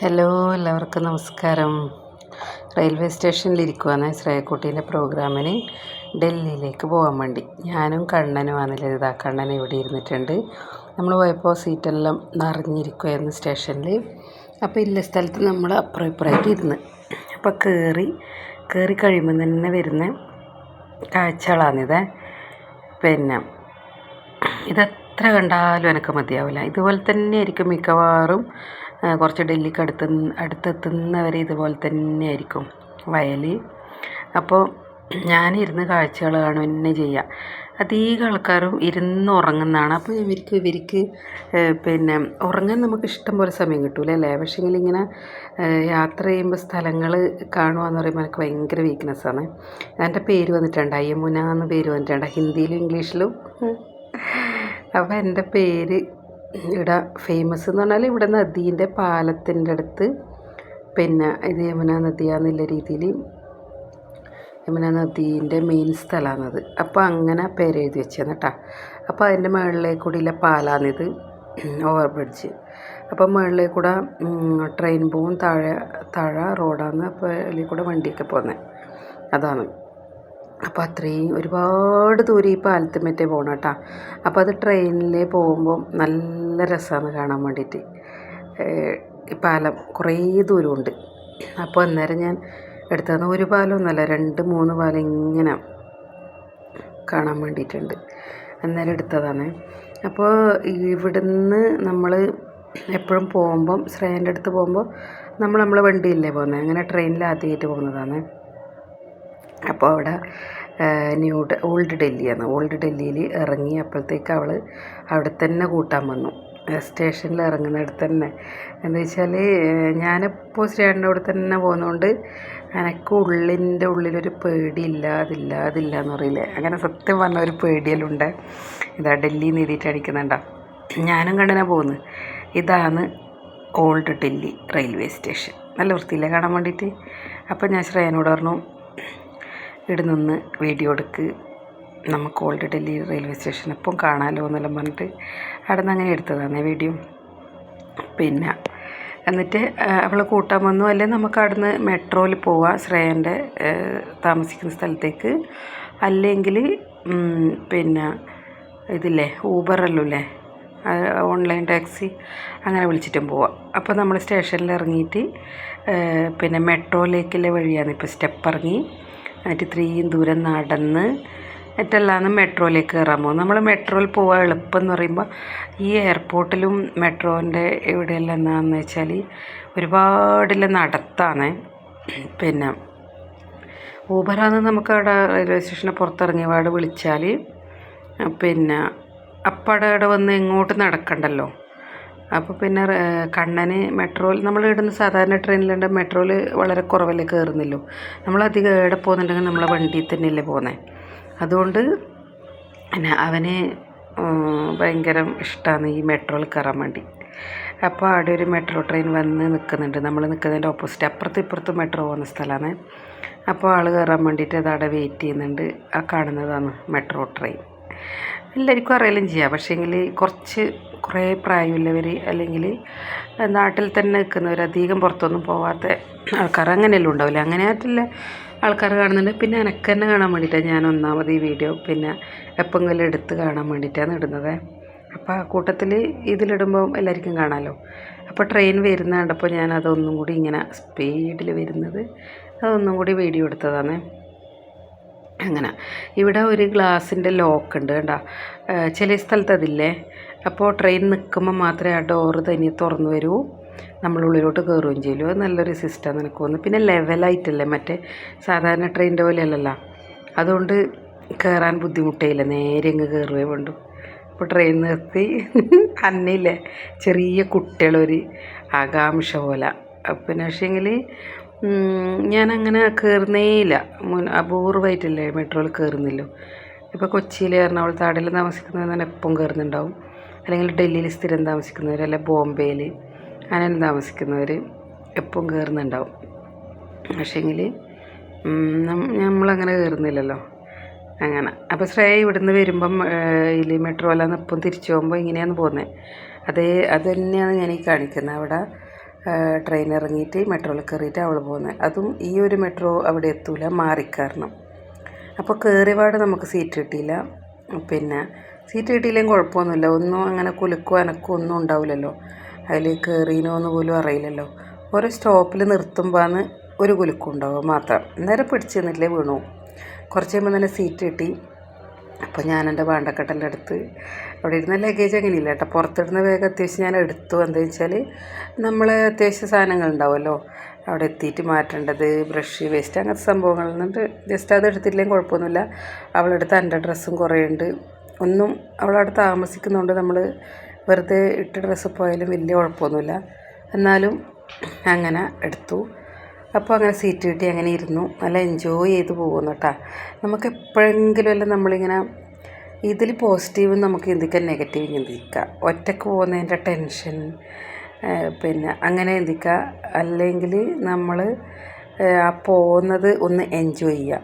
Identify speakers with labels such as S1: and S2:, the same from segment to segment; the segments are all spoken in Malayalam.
S1: ഹലോ എല്ലാവർക്കും നമസ്കാരം. റെയിൽവേ സ്റ്റേഷനിലിരിക്കുവാണ് ശ്രേയക്കുട്ടീന്റെ പ്രോഗ്രാമിന് ഡൽഹിയിലേക്ക് പോകാൻ വേണ്ടി. ഞാനും കണ്ണനും ആണല്ലോ ഇതാ കണ്ണൻ ഇവിടെ ഇരുന്നിട്ടുണ്ട്. നമ്മൾ പോയപ്പോൾ സീറ്റെല്ലാം നിറഞ്ഞിരിക്കുമായിരുന്നു സ്റ്റേഷനിൽ അപ്പോൾ ഇല്ല സ്ഥലത്ത് നമ്മൾ അപ്പുറം ഇപ്പുറമായിട്ട് ഇരുന്ന്. അപ്പോൾ കയറി കയറി കഴിയുമ്പോൾ തന്നെ വരുന്ന കാഴ്ചകളാണിത്. പിന്നെ ഇതെത്ര കണ്ടാലും എനിക്ക് മതിയാവില്ല. ഇതുപോലെ തന്നെ ആയിരിക്കും മിക്കവാറും കുറച്ച് ഡൽഹിക്ക് അടുത്ത് അടുത്തെത്തുന്നവരെ ഇതുപോലെ തന്നെ ആയിരിക്കും വയൽ അപ്പോൾ ഞാനിരുന്ന് കാഴ്ചകൾ കാണുക തന്നെ ചെയ്യുക അധികം ആൾക്കാരും ഇരുന്ന് ഉറങ്ങുന്നതാണ്. അപ്പോൾ ഇവർക്ക് ഇവർക്ക് പിന്നെ ഉറങ്ങാൻ നമുക്ക് ഇഷ്ടം പോലെ സമയം കിട്ടൂല അല്ലേ? പക്ഷേ ഇങ്ങനെ യാത്ര ചെയ്യുമ്പോൾ സ്ഥലങ്ങൾ കാണുക എന്ന് പറയുമ്പോൾ എനിക്ക് ഭയങ്കര വീക്ക്നെസ്സാണ് എന്റെ പേര് വന്നിട്ടുണ്ട് യമുന എന്ന് പേര് വന്നിട്ടുണ്ട് ഹിന്ദിയിലും ഇംഗ്ലീഷിലും. അപ്പോൾ എന്റെ പേര് ഇവിടെ ഫേമസ് എന്ന് പറഞ്ഞാൽ ഇവിടെ നദീന്റെ പാലത്തിന്റെ അടുത്ത് പിന്നെ ഇത് യമുന നദിയാന്നുള്ള രീതിയിൽ യമുന നദീന്റെ മെയിൻ സ്ഥലമാണത്. അപ്പോൾ അങ്ങനെ പേരെഴുതി വെച്ചതാണ് കേട്ടോ. അപ്പോൾ അതിന്റെ മുകളിലെ കൂടിയുള്ള പാലാണിത് ഓവർ ബ്രിഡ്ജ് അപ്പോൾ മുകളിൽ കൂടെ ട്രെയിൻ പോവും താഴെ താഴെ റോഡാണ് അപ്പോൾ അതിൽ കൂടെ വണ്ടിയൊക്കെ പോകുന്നത് അതാണ്. അപ്പോൾ അത്രയും ഒരുപാട് ദൂരം ഈ പാലത്തുമറ്റേ പോകണം കേട്ടോ. അപ്പോൾ അത് ട്രെയിനിൽ പോകുമ്പോൾ നല്ല രസമാണ് കാണാൻ വേണ്ടിയിട്ട്. ഈ പാലം കുറേ ദൂരമുണ്ട്. അപ്പോൾ അന്നേരം ഞാൻ എടുത്തത് ഒരു പാലമൊന്നുമല്ല രണ്ട് മൂന്ന് പാലം ഇങ്ങനെ കാണാൻ വേണ്ടിയിട്ടുണ്ട്. അന്നേരം എടുത്തതാണ്. അപ്പോൾ ഇവിടുന്ന് നമ്മൾ എപ്പോഴും പോകുമ്പം ശ്രേയന്റെ അടുത്ത് പോകുമ്പോൾ നമ്മൾ നമ്മളെ വണ്ടിയില്ലേ പോകുന്നത്? അങ്ങനെ ട്രെയിനിൽ ആദ്യമായിട്ട് പോകുന്നതാണ്. അപ്പോൾ അവിടെ ന്യൂ ഓൾഡ് ഡൽഹിയാണ്. ഓൾഡ് ഡൽഹിയിൽ ഇറങ്ങി അപ്പോഴത്തേക്ക് അവൾ അവിടെ തന്നെ കൂട്ടാൻ വന്നു. സ്റ്റേഷനിൽ ഇറങ്ങുന്നിടത്ത് തന്നെ. എന്താ വെച്ചാൽ ഞാനിപ്പോൾ സ്റ്റേഷന്റെ അവിടെ തന്നെ പോകുന്നതുകൊണ്ട് എനിക്ക് ഉള്ളിന്റെ ഉള്ളിലൊരു പേടിയില്ല അതില്ല അതില്ല എന്ന് അങ്ങനെ സത്യം പറഞ്ഞ ഒരു പേടിയെല്ലാം ഇതാ ഡൽഹി നീതിയിട്ട് അടിക്കുന്നുണ്ടോ. ഞാനും കണ്ടനെ പോകുന്നത് ഇതാണ് ഓൾഡ് ഡൽഹി റെയിൽവേ സ്റ്റേഷൻ. നല്ല വൃത്തിയില്ല കാണാൻ വേണ്ടിയിട്ട്? അപ്പോൾ ഞാൻ ശ്രേയനോട് പറഞ്ഞു ഇവിടെ നിന്ന് വീഡിയോ എടുക്ക്. നമുക്ക് ഓൾഡ് ഡൽഹി റെയിൽവേ സ്റ്റേഷൻ എപ്പം കാണാമല്ലോ എന്നെല്ലാം പറഞ്ഞിട്ട് അവിടെ നിന്ന് അങ്ങനെ എടുത്തതാണ് വീഡിയോ പിന്നെ എന്നിട്ട് അവളെ കൂട്ടാൻ വന്നു. അല്ലെങ്കിൽ നമുക്ക് അവിടുന്ന് മെട്രോയിൽ പോവാം ശ്രേയന്റെ താമസിക്കുന്ന സ്ഥലത്തേക്ക്. അല്ലെങ്കിൽ പിന്നെ ഇതില്ലേ ഊബറല്ലോ അല്ലേ ഓൺലൈൻ ടാക്സി അങ്ങനെ വിളിച്ചിട്ടും പോവാം. അപ്പോൾ നമ്മൾ സ്റ്റേഷനിൽ ഇറങ്ങിയിട്ട് പിന്നെ മെട്രോയിലേക്കുള്ള വഴിയാണ് ഇപ്പോൾ സ്റ്റെപ്പ് ഇറങ്ങി. എന്നിട്ട് ഇത്രയും ദൂരം നടന്ന് മറ്റല്ലാന്ന് മെട്രോയിലേക്ക് കയറാൻ പോകും. നമ്മൾ മെട്രോയിൽ പോകാൻ എളുപ്പം എന്ന് പറയുമ്പോൾ ഈ എയർപോർട്ടിലും മെട്രോന്റെ ഇവിടെയെല്ലാം എന്താണെന്ന് വെച്ചാൽ ഒരുപാടില്ല നടത്താണ്. പിന്നെ ഊബറാന്ന് നമുക്ക് അവിടെ റെയിൽവേ സ്റ്റേഷന് പുറത്തിറങ്ങിയപാട് വിളിച്ചാൽ പിന്നെ അപ്പടവിടെ വന്ന് എങ്ങോട്ട് നടക്കണ്ടല്ലോ. അപ്പോൾ പിന്നെ കണ്ണന് മെട്രോയിൽ നമ്മൾ ഇടുന്ന സാധാരണ ട്രെയിനിലുണ്ട് മെട്രോയിൽ വളരെ കുറവല്ലേ കയറുന്നില്ലോ നമ്മളധികം എവിടെ പോകുന്നുണ്ടെങ്കിൽ നമ്മളെ വണ്ടിയിൽ തന്നെയല്ലേ പോകുന്നത് അതുകൊണ്ട് പിന്നെ അവന് ഭയങ്കര ഇഷ്ടമാണ് ഈ മെട്രോയിൽ കയറാൻ വേണ്ടി. അപ്പോൾ അവിടെ ഒരു മെട്രോ ട്രെയിൻ വന്ന് നിൽക്കുന്നുണ്ട് നമ്മൾ നിൽക്കുന്നതിന്റെ ഓപ്പോസിറ്റ് അപ്പുറത്തും ഇപ്പുറത്തും മെട്രോ പോകുന്ന സ്ഥലമാണ്. അപ്പോൾ ആൾ കയറാൻ വേണ്ടിയിട്ട് അത് അവിടെ വെയിറ്റ് ചെയ്യുന്നുണ്ട്. ആ കാണുന്നതാണ് മെട്രോ ട്രെയിൻ എല്ലാവർക്കും അറിയാലും ചെയ്യാം. പക്ഷേങ്കിൽ കുറച്ച് കുറേ പ്രായമുള്ളവർ അല്ലെങ്കിൽ നാട്ടിൽ തന്നെ നിൽക്കുന്നവർ അധികം പുറത്തൊന്നും പോവാത്ത ആൾക്കാർ അങ്ങനെയല്ലോ ഉണ്ടാവില്ല. അങ്ങനെ ആയിട്ടുള്ള ആൾക്കാർ കാണുന്നുണ്ട്. പിന്നെ എനക്ക് തന്നെ കാണാൻ വേണ്ടിയിട്ടാണ് ഞാൻ ഒന്നാമത് ഈ വീഡിയോ പിന്നെ എപ്പെങ്കിലും എടുത്ത് കാണാൻ വേണ്ടിയിട്ടാണ് ഇടുന്നത്. അപ്പോൾ ആ കൂട്ടത്തിൽ ഇതിലിടുമ്പോൾ എല്ലാവർക്കും കാണാമല്ലോ അപ്പോൾ ട്രെയിൻ വരുന്ന കണ്ടപ്പോൾ ഞാൻ അതൊന്നും കൂടി ഇങ്ങനെ സ്പീഡിൽ വരുന്നത്. അതൊന്നും കൂടി വീഡിയോ എടുത്തതാണ്. അങ്ങനെ. ഇവിടെ ഒരു ഗ്ലാസിന്റെ ലോക്ക് ഉണ്ട് കണ്ട. ചില സ്ഥലത്ത് അതില്ലേ? അപ്പോൾ ട്രെയിൻ നിൽക്കുമ്പോൾ മാത്രമേ ആ ഡോറ് തനിയെ തുറന്നു വരൂ. നമ്മളുള്ളിലോട്ട് കയറുകയും ചെയ്യുമോ നല്ലൊരു സിസ്റ്റം എനിക്ക് തോന്നുന്നു. പിന്നെ ലെവലായിട്ടല്ലേ മറ്റേ സാധാരണ ട്രെയിനിന്റെ പോലെ അല്ലല്ലോ അതുകൊണ്ട് കയറാൻ ബുദ്ധിമുട്ടേയില്ല. നേരെ അങ്ങ് കയറുകയേ വേണ്ടു. അപ്പോൾ ട്രെയിൻ നിർത്തി. അന്നില്ലേ ചെറിയ കുട്ടികളൊരു ആകാംക്ഷ പോലെ. പിന്നെ പക്ഷേങ്കിൽ ഞാനങ്ങനെ കയറുന്നേയില്ല അപൂർവമായിട്ടല്ലേ മെട്രോയിൽ കയറുന്നില്ലോ ഇപ്പോൾ കൊച്ചിയിൽ എറണാകുളത്ത് ആടെല്ലാം താമസിക്കുന്നവർ തന്നെ എപ്പം കയറുന്നുണ്ടാവും അല്ലെങ്കിൽ ഡൽഹിയിൽ സ്ഥിരം താമസിക്കുന്നവർ അല്ലെ ബോംബെയിൽ അങ്ങനെ താമസിക്കുന്നവർ എപ്പം കയറുന്നുണ്ടാവും പക്ഷേങ്കിൽ നമ്മളങ്ങനെ കയറുന്നില്ലല്ലോ അങ്ങനെ. അപ്പോൾ ശ്രേയ ഇവിടുന്ന് വരുമ്പം ഇതിൽ മെട്രോയിലാണ് ഇപ്പം തിരിച്ചു പോകുമ്പോൾ ഇങ്ങനെയാണ് പോകുന്നത് അതേ അത് തന്നെയാണ് ഞാൻ ഈ കാണിക്കുന്നത് അവിടെ ട്രെയിൻ ഇറങ്ങിയിട്ട് മെട്രോയിൽ കയറിയിട്ട് അവൾ പോകുന്നത് അതും ഈ ഒരു മെട്രോ അവിടെ എത്തൂല മാറിക്കയറണം അപ്പോൾ കയറിയപാട് നമുക്ക് സീറ്റ് കിട്ടിയില്ല. പിന്നെ സീറ്റ് കിട്ടിയില്ലെങ്കിൽ കുഴപ്പമൊന്നുമില്ല. ഒന്നും അങ്ങനെ കുലുക്കോ അനക്കോ ഒന്നും ഉണ്ടാവില്ലല്ലോ. അതിൽ കയറിനോ എന്ന് പോലും അറിയില്ലല്ലോ. ഓരോ സ്റ്റോപ്പിൽ നിർത്തുമ്പോഴാണ് ഒരു കുലുക്കം ഉണ്ടാവുക മാത്രം. നേരെ പിടിച്ച് നിന്നിട്ടില്ലേ വീണു. കുറച്ച് കഴിയുമ്പോൾ തന്നെ സീറ്റ് കിട്ടി. അപ്പോൾ ഞാൻ എന്റെ പാണ്ടക്കെട്ടന്റെ അടുത്ത് അവിടെ ഇരുന്ന ലഗേജ് അങ്ങനെയില്ല കേട്ടോ പുറത്തിടുന്ന ബാഗ് അത്യാവശ്യം ഞാൻ എടുത്തു. എന്താ വെച്ചാൽ നമ്മൾ അത്യാവശ്യ സാധനങ്ങൾ ഉണ്ടാവുമല്ലോ അവിടെ എത്തിയിട്ട് മാറ്റേണ്ടത് ബ്രഷ് വേസ്റ്റ് അങ്ങനത്തെ സംഭവങ്ങൾ. എന്നിട്ട് ജസ്റ്റ് അത് എടുത്തില്ലെങ്കിൽ കുഴപ്പമൊന്നുമില്ല. അവളെടുത്ത് എന്റെ ഡ്രസ്സും കുറേ ഉണ്ട്. ഒന്നും അവളവിടെ താമസിക്കുന്നതുകൊണ്ട് നമ്മൾ വെറുതെ ഇട്ട ഡ്രസ്സ് പോയാലും വലിയ കുഴപ്പമൊന്നുമില്ല. എന്നാലും അങ്ങനെ എടുത്തു. അപ്പോൾ അങ്ങനെ സീറ്റ് കിട്ടി അങ്ങനെ ഇരുന്നു. നല്ല എൻജോയ് ചെയ്ത് പോകുന്നു കേട്ടോ നമുക്ക് എപ്പോഴെങ്കിലും അല്ല നമ്മളിങ്ങനെ ഇതിൽ പോസിറ്റീവ് നമുക്ക് ചിന്തിക്കാം നെഗറ്റീവ് ചിന്തിക്കാം ഒറ്റയ്ക്ക് പോകുന്നതിന്റെ ടെൻഷൻ പിന്നെ അങ്ങനെ ചിന്തിക്കുക അല്ലെങ്കിൽ നമ്മൾ ആ പോകുന്നത് ഒന്ന് എൻജോയ് ചെയ്യുക.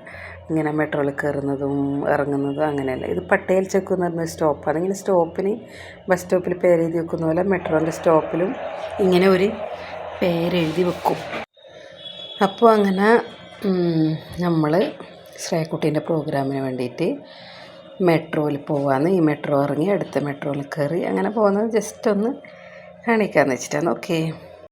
S1: ഇങ്ങനെ മെട്രോയിൽ കയറുന്നതും ഇറങ്ങുന്നതും അങ്ങനെയല്ല. ഇത് പട്ടേൽ ചെക്ക് എന്ന് പറഞ്ഞ സ്റ്റോപ്പാണ് ഇങ്ങനെ സ്റ്റോപ്പിന് ബസ് സ്റ്റോപ്പിൽ പേരെഴുതി വെക്കുന്ന പോലെ മെട്രോന്റെ സ്റ്റോപ്പിലും ഇങ്ങനെ ഒരു പേരെഴുതി വെക്കും. അപ്പോൾ അങ്ങനെ നമ്മൾ ശ്രേയക്കുട്ടീന്റെ പ്രോഗ്രാമിന് വേണ്ടിയിട്ട് മെട്രോയിൽ പോകാമെന്ന് ഈ മെട്രോ ഇറങ്ങി അടുത്ത മെട്രോയിൽ കയറി അങ്ങനെ പോകുന്നത് ജസ്റ്റ് ഒന്ന് കാണിക്കാമെന്ന് വെച്ചിട്ടാണ്. ഓക്കെ